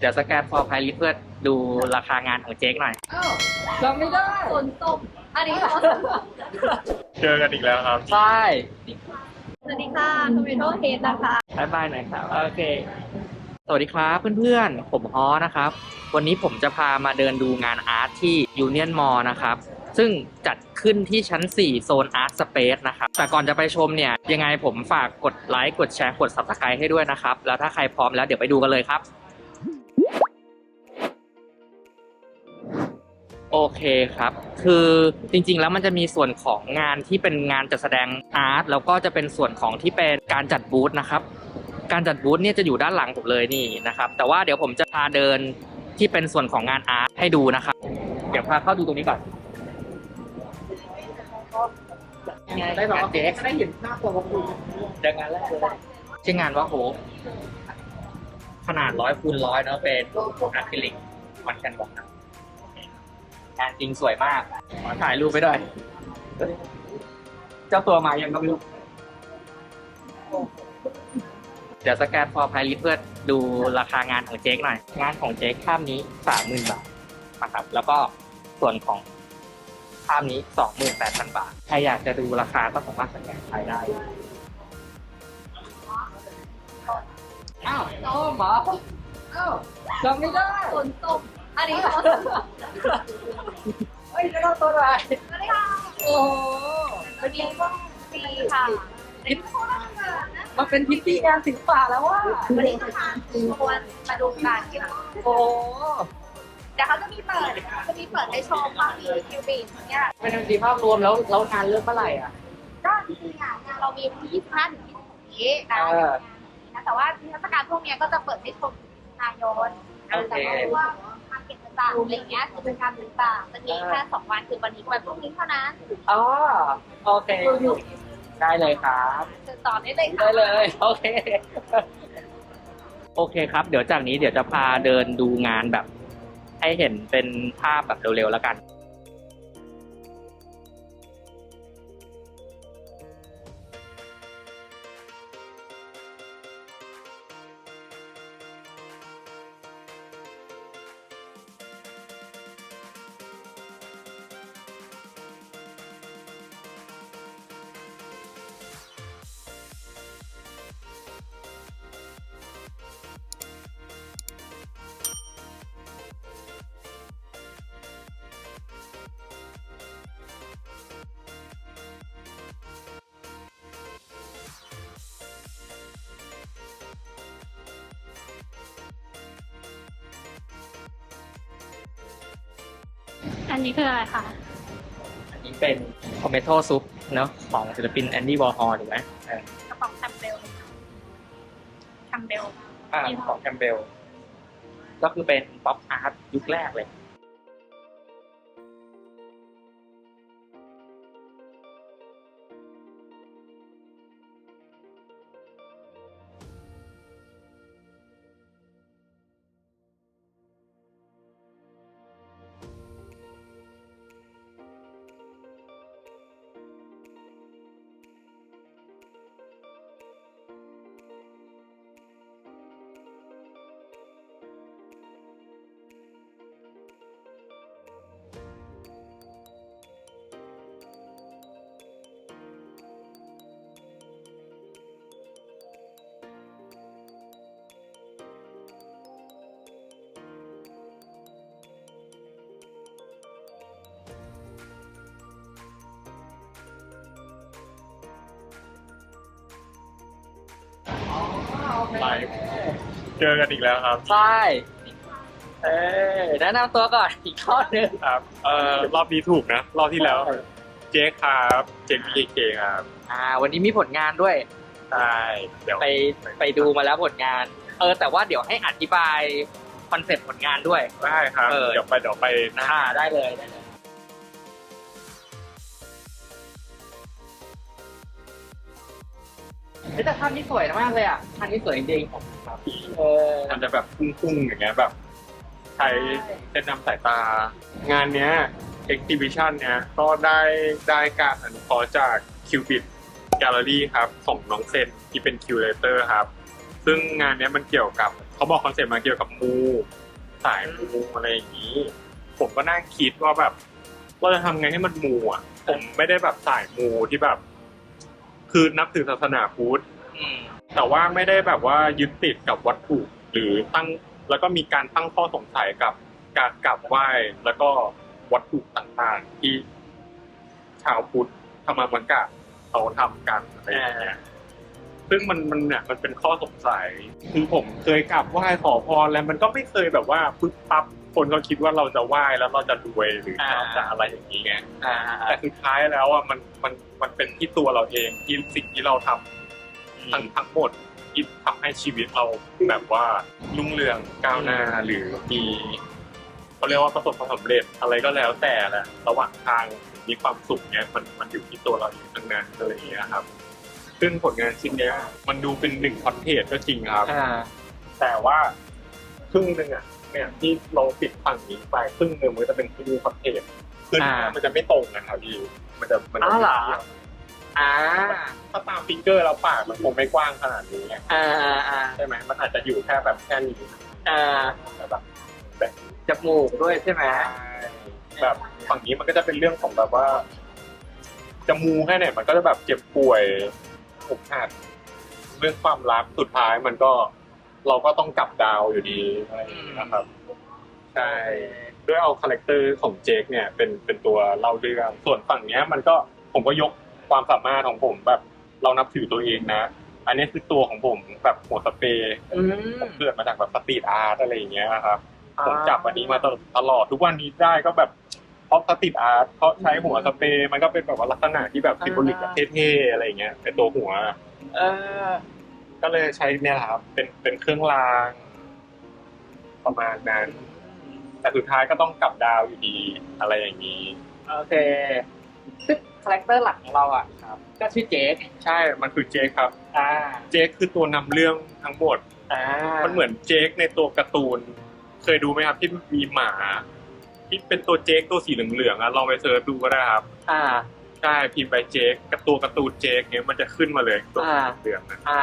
เดี๋ยวสแกนฟอร์ไพลิสเพื่อดูราคางานของเจ๊กหน่อย อ้าวจำไม่ได้ ฝนตก อันนี้เหรอเจอกันอีกแล้วครับ ใช่สวัสดีค่ะคอมพิวเตอร์เฮดนะคะ บายบายหน่อยครับ โอเค สวัสดีครับเพื่อนๆ ผมฮอนะครับ วันนี้ผมจะพามาเดินดูงานอาร์ตที่ยูเนียนมอนะครับ ซึ่งจัดขึ้นที่ชั้น 4 โซนอาร์ตสเปซนะครับ แต่ก่อนจะไปชมเนี่ย ยังไงผมฝากกดไลค์ กดแชร์ กด subscribe ให้ด้วยนะครับ แล้วถ้าใครพร้อมแล้วเดี๋ยวไปดูกันเลยครับ เคครับ คือจริงๆ แล้วมันจะมีส่วนของงานที่เป็นงานจัดแสดงอาร์ตแล้วก็จะเป็นส่วนของที่เป็นการจัดบูธนะครับ การจัดบูธเนี่ยจะอยู่ด้านหลังผมเลยนี่นะครับ แต่ว่าเดี๋ยวผมจะพาเดินที่เป็นส่วนของงานอาร์ตให้ดูนะครับ เดี๋ยวพาเข้าดูตรงนี้ก่อนได้หรอเจ๊ได้เห็นหน้าตัวคุณเดินงานแรกเลยชื่องานว่าโหขนาดร้อยคูณร้อยเนอะเป็นอะคริลิกมันกันบอกนะ งานจริงสวยมากขอถ่ายรูปไปด้วย เจ้าตัวมายังก็ไม่รู้ เดี๋ยวสแกนฟอร์ไพลิสเพื่อดูราคางานของเจ๊กหน่อย งานของเจ๊กภาพนี้สามหมื่นบาทนะครับ แล้วก็ส่วนของภาพนี้สองหมื่นแปดพันบาท ใครอยากจะดูราคาก็สามารถสแกนใช้ได้อ้าวโอ้หมออ้าวจำไม่ได้ฝนตก อันนี้เหรอเฮ้ยจะต้องตัวอะไรสวัสดีค่ะโอ้โหวันนี้ก็ฟรีค่ะเป็นโคตรนะมาเป็นพิตตี้งานศิลปะแล้วว่าวันนี้จะมาชวนมาดูการกันโอ้โหเดี๋ยวเขาจะมีเปิดจะมีเปิดให้ชมว่ามีคิวบินเนี่ยเป็นดนตรีภาพรวมแล้วแล้วงานเริ่มเมื่อไหร่อะก็จริงๆอะงานเรามีวันที่25ถึง26นี้นะเออนะแต่ว่าเทศกาลพวกเนี้ยก็จะเปิดให้ชมนายนโอเคแต่ว่ามาเก็ตต่างๆอะไรเงี้ยกิจกรรมต่างๆจะมีแค่สองวันคือวันนี้กับวันพรุ่งนี้เท่านั้นอ๋อโอเค ได้เลยครับเชิญต่อได้เลยค่ะได้เลยโอเค โอเคครับ เดี๋ยวจากนี้เดี๋ยวจะพาเดินดูงานแบบ ให้เห็นเป็นภาพแบบเร็วๆแล้วกัน นนี้คืออะไรคะ อันนี้เป็นคอมเมโตซุปเนาะของศิลปินแอนดี้วอร์ฮอลถูกไหมเออกระป๋องแคมเบลแคมเบล อ่าของแคมเบล ก็คือเป็นป๊อปอาร์ตยุคแรกเลย ไลฟ์เจอกันอีกแล้วครับ ใช่ เออแนะนำตัวก่อนอีกข้อหนึ่งครับ เอ่อรอบนี้ถูกนะ รอบที่แล้ว เจ๊ครับเจ๊พีเคครับอ่า วันนี้มีผลงานด้วย ใช่เดี๋ยวไปไปดูมาแล้วผลงาน เออ แต่ว่าเดี๋ยวให้อธิบายคอนเซ็ปต์ผลงานด้วย ได้ครับเออเดี๋ยวไปเดี๋ยวไปนะอ่าได้เลยได้เลย ฮ้ยแต่ภาพนี้สวยมากเลยอะภาพนี้สวยจริงๆครับเออมันจะแบบพุ่งๆอย่างเงี้ยแบบ ใช้เส้นนำสายตา งานเนี้ย exhibition เนี้ยก็ได้ได้การอนุเคราะห์จาก Cupid Gallery ครับของน้องเซนที่เป็นคิวเลเตอร์ครับ ซึ่งงานเนี้ยมันเกี่ยวกับเขาบอกคอนเซ็ปต์มาเกี่ยวกับมูสายมูอะไรอย่างนี้ ผมก็นั่งคิดว่าแบบเราจะทำไงให้มันมูอะ ผมไม่ได้แบบสายมูที่แบบ คือนับถือศาสนาพุทธแต่ว่าไม่ได้แบบว่ายึดติดกับวัตถุหรือตั้งแล้วก็มีการตั้งข้อสงสัยกับการกราบไหว้แล้วก็วัตถุต่างๆ ที่ชาวพุทธธรรมบังกะเขาทำกันอะไรอย่างเงี้ย ซึ่งมันมันเนี่ยมันเป็นข้อสงสัยคือผมเคยกราบไหว้ขอพรแล้วมันก็ไม่เคยแบบว่าปึ๊บปั๊บคนก็คิดว่าเราจะไหว้แล้วเราจะรวยหรือเราจะอะไรอย่างนี้ไงอ่าแต่สุดท้ายแล้วอะมันมันมันเป็นที่ตัวเราเองที่สิ่งที่เราทำทั้งทั้งหมดที่ทำให้ชีวิตเราแบบว่ารุ่งเรืองก้าวหน้าหรือมีเขาเรียกว่าประสบความสำเร็จอะไรก็แล้วแต่แหละระหว่างทางมีความสุขเนี้ยมันมันอยู่ที่ตัวเราเองทั้งนั้นอะไรอย่างเงี้ยครับ ซึ่งผลงานชิ้นเนี้ย มันดูเป็นหนึ่งคอนเทนต์ก็จริงครับ อ่า แต่ว่าครึ่งหนึ่งอะเนี่ยที่เราปิดฝั่งนี้ไปครึ่งหนึ่งมันก็จะเป็นครึ่งคอนเทนต์ครึ่งอ่ามั มันจะไม่ตรงกันครับพี่มันจะมันจะอ้าวเหรอ อ่า ถ้าตามฟิงเกอร์เราปากมันคงไม่กว้างขนาดนี้ไงอ่าอ่า อ่า ใช่ไหมมันอาจจะอยู่แค่แบบแค่นี้อ่า แต่แบบแบบจมูกด้วยใช่ไหมแบบฝั่งนี้มันก็จะเป็นเรื่องของแบบว่า จะมูแค่ไหนมันก็จะแบบเจ็บป่วย อกหักเรื่องความรักสุดท้ายมันก็เราก็ต้องกลับดาวอยู่ดีอะไรอย่างเงี้ยนะครับใช่ด้วยเอาคาแรคเตอร์ของเจคเนี่ยเป็นเป็นตัวเล่าเรื่องส่วนฝั่งเนี้ยมันก็ผมก็ยกความสามารถของผมแบบเรานับถือตัวเองนะ อันนี้คือตัวของผมแบบหัวสเปรย์อืมผมเกิดมาจากแบบสตรีทอาร์ตอะไรอย่างเงี้ยครับผมจับอันนี้มาตลอดทุกวันนี้ได้ก็แบบ เพราะสตรีทอาร์ตเพราะใช้หัวสเปรย์มันก็เป็นแบบว่าลักษณะที่แบบซิมโบลิกแบบเท่ๆอะไรอย่างเงี้ยเป็นตัวหัว เออ ก็เลยใช้เนี่ยแหละครับเป็นเป็นเครื่องราง ประมาณนั้น แต่สุดท้ายก็ต้องกลับดาวอยู่ดีอะไรอย่างนี้ โอเคซึ่งคาแรคเตอร์หลักของเราอะครับ ก็ชื่อเจคใช่ มันคือเจคครับ อ่า เจคคือตัวนำเรื่องทั้งหมด อ่า มันเหมือนเจคในตัวการ์ตูน เคยดูไหมครับที่มีหมา ที่เป็นตัวเจคตัวสีเหลืองๆอะลองไปเสิร์ชดูก็ได้ครับ อ่า ใช่พิมพ์ไปเจคกับตัวการ์ตูนเจคเนี้ยมันจะขึ้นมาเลยตัวอ่า เหลืองๆนะอ่า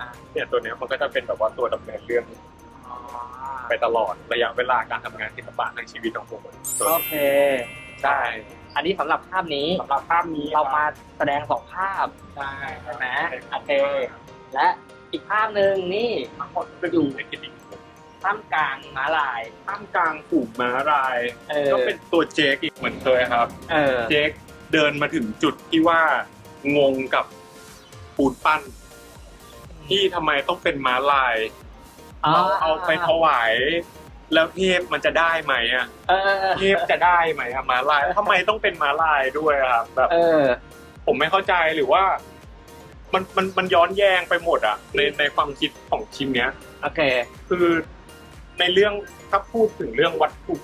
อ่าเนี่ยตัวเนี้ยมันก็จะเป็นแบบว่าตัวดำเนินเรื่องอ๋อไปตลอดระยะเวลาการทำงานศิลปะในชีวิตของผมตัวโอนี้เค ใช่อันนี้สำหรับภาพนี้สำหรับภาพนี้เรามาแสดงสองภาพใช่ใช่ไหมโอเคและอีกภาพหนึ่งนี่ ทั้งหมดก็อยู่ในกิจกรรม ท่ามกลางม้าลาย ท่ามกลางฝูงม้าลาย เออ ก็เป็นตัวเจคอีกเหมือนเคยครับ เออ เจคเดินมาถึงจุดที่ว่างงกับปูนปั้น ที่ทำไมต้องเป็นม้าลาย เอาเอาไปถวาย แล้วเทพมันจะได้ไหมอะ เออเออเออเทพจะได้ไหมอะม้าลายทำไมต้องเป็นม้าลายด้วยอะครับแบบ เออ ผมไม่เข้าใจหรือว่า มันมันมันย้อนแย้งไปหมดอะในในความคิดของชิ้นเนี้ย โอเค คือ ในเรื่องถ้าพูดถึงเรื่องวัตถุ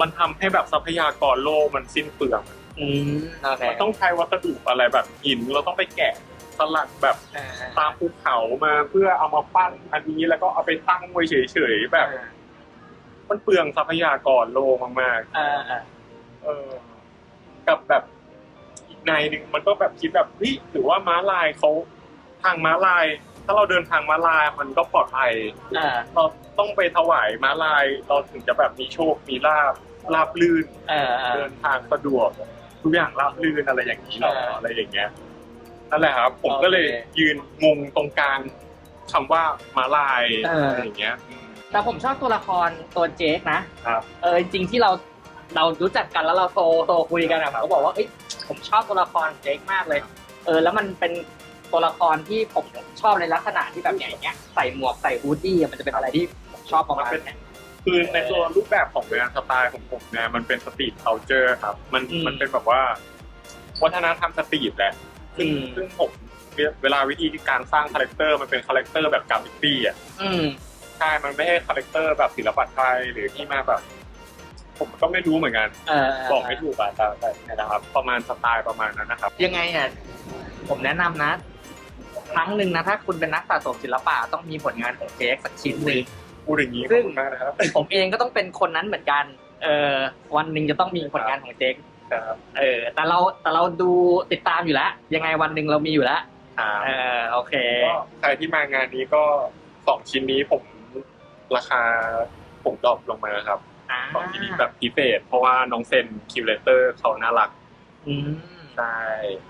มันทำให้แบบทรัพยากรโลกมันสิ้นเปลืองอืมโอเคมันต้องใช้วัสดุอะไรแบบหินเราต้องไปแกะสลักแบบเออตามภูเขามาเพื่อเอามาปั้นอันนี้แล้วก็เอาไปตั้งไว้เฉยๆแบบ มันเปลืองทรัพยากรโลกมากเออเออๆเออ กับแบบอีกในหนึ่งมันก็แบบคิดแบบเฮ้ยหรือว่าม้าลายเขาทางม้าลาย ถ้าเราเดินทางม้าลายมันก็ปลอดภัยเออเราต้องไปถวายม้าลายเราถึงจะแบบมีโชคมีลาบลาบลื่นเออเอเดิอนทางสะดวกทุกอย่างราบลื่นอะไรอย่างนี้หรอเออออะไรอย่างเงี้ยนั่นแหละครับ ผมโอเคก็เลยยืนงงตรงกลางคำว่าม้าลายเอออ อะไรอย่างเงี้ยอืมแต่ผมชอบตัวละครตัวเจคนะ ครับ เออจริงๆที่เราเรารู้จักกันแล้วเราโทรโทรคุยกันอะผมก็บอกว่าเอ้ยผมชอบตัวละครเจคมากเลย เออแล้วมันเป็น ตัวละครที่ผมชอบในลักษณะที่แบบอย่างเงี้ยใส่หมวกใส่ฮูดดี้อะมันจะเป็นอะไรที่ผมชอบประมาณเนี้ยคือในตัวรูปแบบของงานสไตล์ของผมเนี่ยมันเป็นสตรีทเคาเจอร์ครับ มันอืมมันเป็นแบบว่า วัฒนธรรมสตรีทแหละซึ่งอืมซึ่งผมเวลาวิธีการสร้างคาแรคเตอร์มันเป็นคาแรคเตอร์แบบกราฟิตี้อะอืมใช่ มันไม่ใช่คาแรคเตอร์แบบศิลปะไทยหรือที่มาแบบ ผมก็ไม่รู้เหมือนกันเออบอกไม่ถูกอะแต่แต่แต่นะครับ ประมาณสไตล์ประมาณนั้นนะครับ ยังไงอะผมแนะนำนะ ครั้งหนึ่งนะถ้าคุณเป็นนักสะสมศิลปะต้องมีผลงานของเจคสักชิ้นหนึ่งพูดอย่างนี้ซึ่งขอบคุณมากนะครับผมเองก็ต้องเป็นคนนั้นเหมือนกัน เออวันหนึ่งจะต้องมีผลงานของเจคครับเออ แต่เราแต่เราดูติดตามอยู่แล้ว ยังไงวันหนึ่งเรามีอยู่แล้วครับเออโอเคก็ใครที่มางานนี้ก็สองชิ้นนี้ผมราคาผมดรอปลงมาครับอ่าสองชิ้นนี้แบบพิเศษ เพราะว่าน้องเซนคิวเลเตอร์เขาน่ารักอืมใช่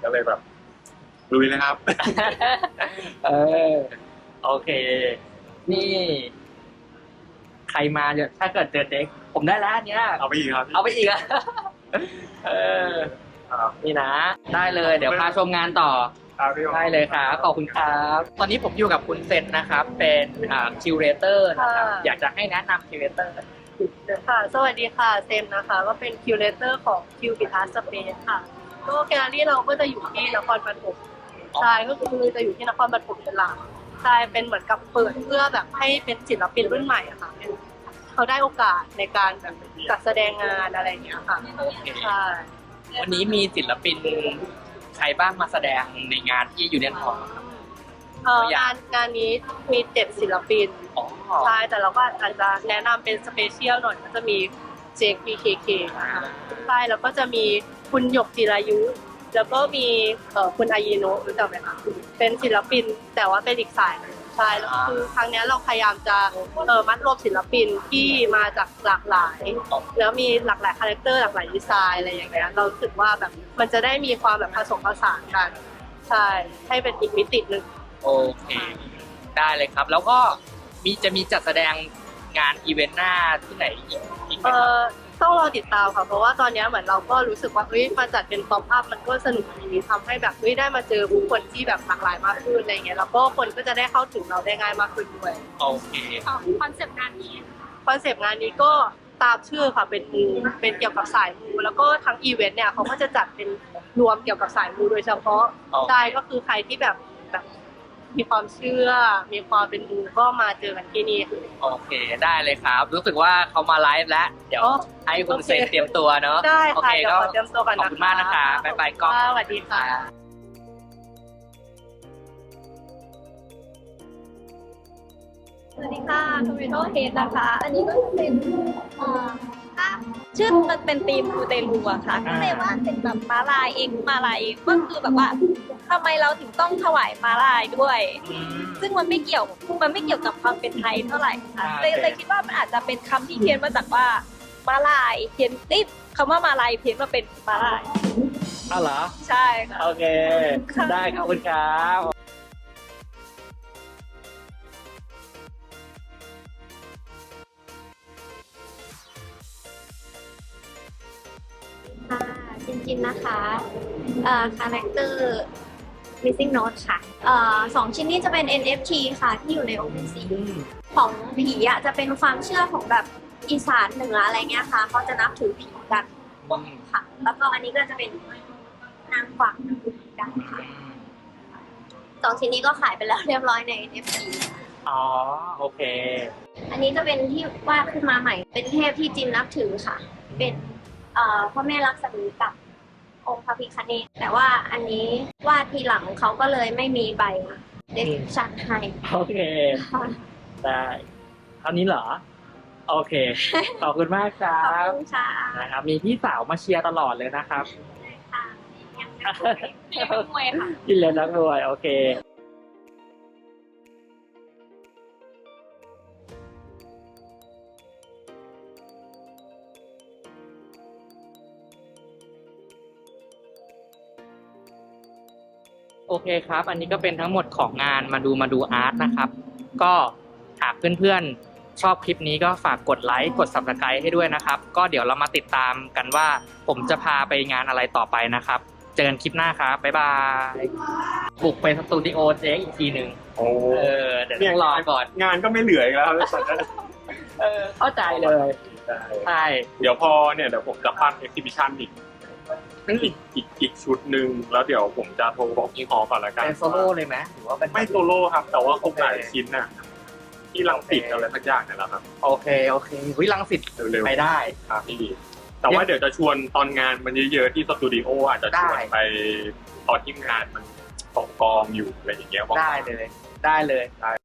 ก็เลยแบบ ลุยเลยครับ เออ โอเค นี่ ใครมาเนี่ยถ้าเกิดเจอเจ๊กผมได้แล้วอันเนี้ย เอาไปอีกครับเอาไปอีกอะเออ ครับนี่นะ ได้เลย เดี๋ยวพาชมงานต่อ ครับพี่ได้เลยครับ ขอบคุณครับ ตอนนี้ผมอยู่กับคุณเซนนะครับ เป็นอ่าคิวเรเตอร์นะครับ ค่ะ อยากจะให้แนะนำคิวเรเตอร์ค่ะ สวัสดีค่ะ เซมนะคะ ก็เป็นคิวเ a เตอร์ของคิวบิทัสสเปซค่ะ ก็แกลเลอรี่เราก็จะอยู่ที่นครปฐม ใช่ก็คือจะอยู่ที่นครปฐมเป็นหลักใช่เป็นเหมือนกับเปิดเพื่อแบบให้เป็นศิลปินรุ่นใหม่อะค่ะเป็นเขาได้โอกาสในการแบบจัดแสดงงานอะไรอย่างเงี้ยค่ะใช่วันนี้มีศิลปินใครบ้างมาแสดงในงานที่ยูเนียนฮอลล์ครับเอ่องานงานนี้มีเจ็ดศิลปินอ๋อใช่แต่เราก็อาจจะแนะนำเป็นสเปเชียลหน่อยก็จะมีเจค BKK นะคะใช่แล้วก็จะมีคุณหยกจิรายุ แล้วก็มีเอ่อคุณอายิโนะรู้จักไหมคะเป็นศิลปินแต่ว่าเป็นอีกสายหนึ่งใช่แล้วก็คือครั้งเนี้ยเราพยายามจะเออมัดรวมศิลปินที่มาจากหลากหลาย แล้วมีหลากหลายคาแรคเตอร์หลากหลายดีไซน์อะไรอย่างเงี้ยเรารู้สึกว่าแบบมันจะได้มีความแบบผสมผสานกันใช่ให้เป็นอีกมิติหนึ่ง โอเค ได้เลยครับ แล้วก็มีจะมีจัดแสดงงานอีเวนต์หน้าที่ไหนอีกอีกไหมเอครับ อ ต้องรอติดตามค่ะเพราะว่าตอนเนี้ยเหมือนเราก็รู้สึกว่าเฮ้ยมาจัดเป็นป๊อปอัพมันก็สนุกดีทำให้แบบเฮ้ยได้มาเจอผู้คนที่แบบหลากหลายมากขึ้นอะไรเงี้ยแล้วก็คนก็จะได้เข้าถึงเราได้ง่ายมากขึ้นด้วยโอเคคอนเซปต์งานนี้คอนเซปต์งานนี้ก็ตามชื่อค่ะเป็นมูเป็นเกี่ยวกับสายมูแล้วก็ทั้งอีเวนต์เนี่ยเขาก็จะจัดเป็นรวมเกี่ยวกับสายมูโดยเฉพาะอ๋อใช่ก็คือใครที่แบบแบบ มีความเชื่อ มีความเป็นมูก็มาเจอกันที่นี่ค่ะโอเคได้เลยครับ รู้สึกว่าเขามาไลฟ์แล้ว เดี๋ยวอ๋อให้คุณโอเคเซนเตรียมตัวเนอะได้โอค่ะเคเดี๋ยวก็ ขอเตรียมตัวกันขอบนะคุณมากนะคะบ๊ายบายกล้อง ค่ะสวัสดีค่ะ สวัสดีค่ะทวิโตเฮดนะคะ อันนี้ก็จะเป็นเอ่อ ภาพชื่อมันเป็นธีมมูเตลูอะค่ะ ก็เลยว่าเป็นแบบมาลายเองมาลายเองก็คือแบบว่าทำไมเราถึงต้องถวายมาลายด้วยอืมซึ่งมันไม่เกี่ยวมันไม่เกี่ยวกับความเป็นไทยเท่าไหร่ค่ะอ่าเลยโอเคเลยคิดว่ามันอาจจะเป็นคำที่เพี้ยนมาจากว่ามาลายเพี้ยนติดคำว่ามาลายเพี้ยนมาเป็นมาลายอ้าวเหรอใช่ค่ะโอเคค่ะได้ขอบคุณครับ จินจินนะคะเอ่อคาแรคเตอร์ missing note ค่ะเอ่อสองชิ้นนี้จะเป็น NFT ค่ะที่อยู่ใน OpenSea ของผีอะจะเป็นความเชื่อของแบบอีสานเหนืออะไรเงี้ยค่ะเขาจะนับถือผีกันค่ะ แล้วก็อันนี้ก็จะเป็นนางกวักกันค่ะสองชิ้นนี้ก็ขายไปแล้วเรียบร้อยใน NFT อ๋อ โอเค อันนี้จะเป็นที่วาดขึ้นมาใหม่ เป็นเทพที่จินนับถือค่ะ เป็น เอ่อพ่อแม่รักษมีกับองค์พระพิคเนตแต่ว่าอันนี้วาดทีหลังเขาก็เลยไม่มีใบเดสชันให้โอเค ค่ะได้เท่านี้เหรอ โอเค ขอบคุณมากครัขอบบคุณค่ะนะครับ มีพี่สาวมาเชียร์ตลอดเลยนะครับค่ะยังไม่เป็นมวยค่ะ กินเลยนักรวยโอเค โอเคครับ อันนี้ก็เป็นทั้งหมดของงานมาดูมาดูอาร์ตนะครับ ก็หากเพื่อนๆ ชอบคลิปนี้ก็ฝากกดไลค์กด subscribe ให้ด้วยนะครับ ก็เดี๋ยวเรามาติดตามกันว่า ผมจะพาไปงานอะไรต่อไปนะครับ เจอกันคลิปหน้าครับ บ๊ายบาย บุกไปสตูดิโอเจ๊อีกทีหนึ่งโอ้เออ เดี๋ยวต้องรอก่อน งานก็ไม่เหลืออีกแล้วครับเออเข้าใจเลย ใช่ เดี๋ยวพอเนี่ยเดี๋ยวผมจะปั้นเอ็กซิบิชันอีก อีกอีกอีกชุดหนึ่งแล้วเดี๋ยวผมจะโทรบอกพี่ฮอก่อนละกันเป็นโซโล่เลยไหมหรือว่าเป็นไม่โซโล่ครับ แต่ว่าคงหลายชิ้นน่ะที่ลังสิตอะไรสักอย่างเนี่ยแหละครับ โอเคโอเควิลังสิตเร็วไปได้ๆครับพี่แต่ว่าเดี๋ยวจะชวนตอนงานมันเยอะๆที่สตูดิโออาจจะชวนได้ไปตอนที่งานมันกองกองๆอยู่อะไรอย่างเงี้ยได้เลย ได้เลย